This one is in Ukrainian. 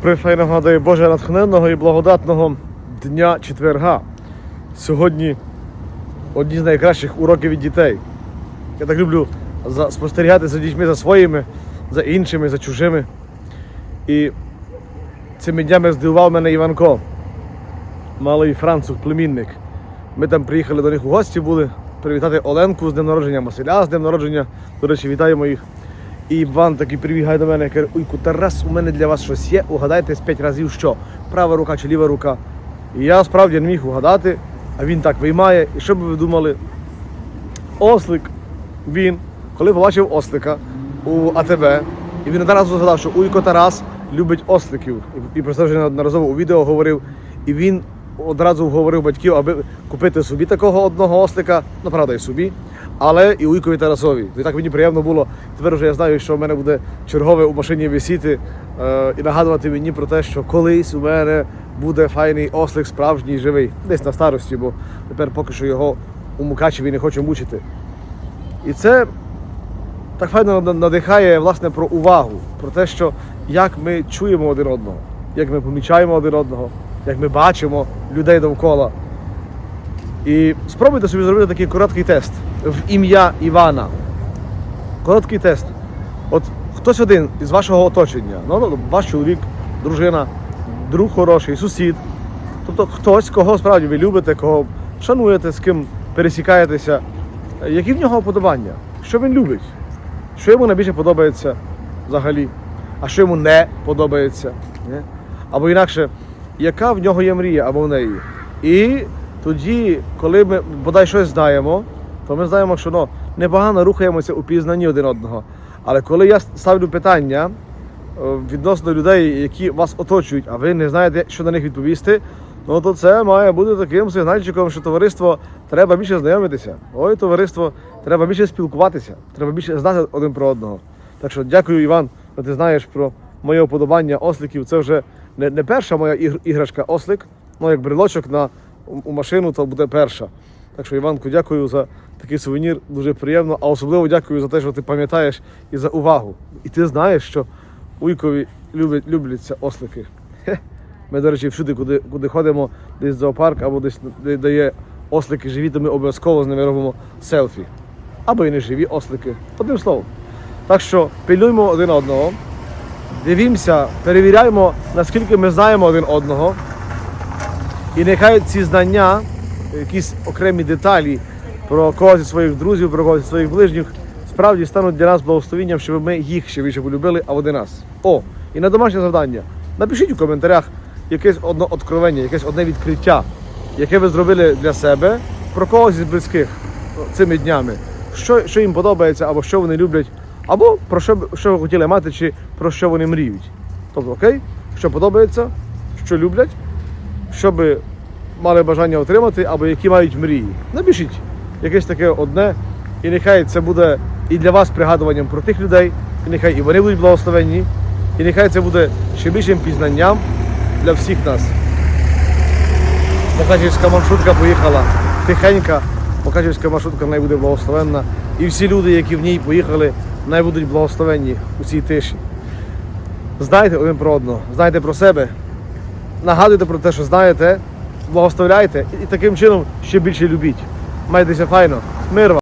файного, дай Боже, натхненного і благодатного дня четверга. Сьогодні одні з найкращих уроків від дітей. Я так люблю спостерігати за дітьми, за своїми, за іншими, за чужими. І цими днями здивував мене Іванко, малий француз, племінник. Ми там приїхали до них у гості були привітати Оленку з днем народження, Василя з днем народження. До речі, вітаємо їх. І Іван такий прибігає до мене і каже, Уйку, Тарас, у мене для вас щось є, угадайте з п'ять разів що? Права рука чи ліва рука. І я справді не міг угадати, а він так виймає. І що б ви думали? Ослик, він, коли побачив ослика у АТБ, і він одразу згадав, що Уйко Тарас любить осликів. І про це вже неодноразово у відео говорив. І він одразу говорив батьків, аби купити собі такого одного ослика, ну правда, і собі, але і Уйкові Тарасові. І так мені приємно було. Тепер вже я знаю, що в мене буде чергове у машині висіти е, і нагадувати мені про те, що колись у мене буде файний ослик справжній живий. Десь на старості, бо тепер поки що його у Мукачеві не хочу мучити. І це так файно надихає власне про увагу, про те, що як ми чуємо один одного, як ми помічаємо один одного, як ми бачимо людей довкола. І спробуйте собі зробити такий короткий тест в ім'я Івана. Короткий тест. От хтось один із вашого оточення, ну, ну, ваш чоловік, дружина, друг хороший, сусід. Тобто хтось, кого справді ви любите, кого шануєте, з ким пересікаєтеся, які в нього вподобання, що він любить, що йому найбільше подобається взагалі, а що йому не подобається. Або інакше, яка в нього є мрія або в неї. І тоді, коли ми бодай щось знаємо, то ми знаємо, що ну, непогано рухаємося у пізнанні один одного. Але коли я ставлю питання е, відносно людей, які вас оточують, а ви не знаєте, що на них відповісти, ну то це має бути таким сигнальчиком, що товариство треба більше знайомитися. Ой, товариство, треба більше спілкуватися, треба більше знати один про одного. Так що дякую, Іван, що ти знаєш про моє вподобання осликів. Це вже не, не перша моя іграшка ослик, ну як брелочок на у, машину, то буде перша. Так що, Іванку, дякую за такий сувенір, дуже приємно, а особливо дякую за те, що ти пам'ятаєш і за увагу. І ти знаєш, що Уйкові люблять, любляться ослики. Ми, до речі, всюди, куди, куди ходимо, десь зоопарк або десь де, де є ослики живі, то ми обов'язково з ними робимо селфі. Або і не живі ослики. Одним словом. Так що пильнуємо один одного, дивімося, перевіряємо, наскільки ми знаємо один одного. І нехай ці знання, якісь окремі деталі про когось зі своїх друзів, про когось зі своїх ближніх, справді стануть для нас благословенням, щоб ми їх ще більше полюбили, а вони нас. О, і на домашнє завдання. Напишіть у коментарях якесь одне откровення, якесь одне відкриття, яке ви зробили для себе про когось із близьких цими днями. Що, що їм подобається, або що вони люблять, або про що, що ви хотіли мати, чи про що вони мріють. Тобто, окей, що подобається, що люблять, що би мали бажання отримати, або які мають мрії. Напишіть якесь таке одне, і нехай це буде і для вас пригадуванням про тих людей, і нехай і вони будуть благословенні, і нехай це буде ще більшим пізнанням для всіх нас. Мукачівська маршрутка поїхала тихенька, Мукачівська маршрутка най буде благословенна. І всі люди, які в ній поїхали, най будуть благословенні у цій тиші. Знайте один про одного, знайте про себе, нагадуйте про те, що знаєте, благословляйте і таким чином ще більше любіть. Майтеся файно, мир вам!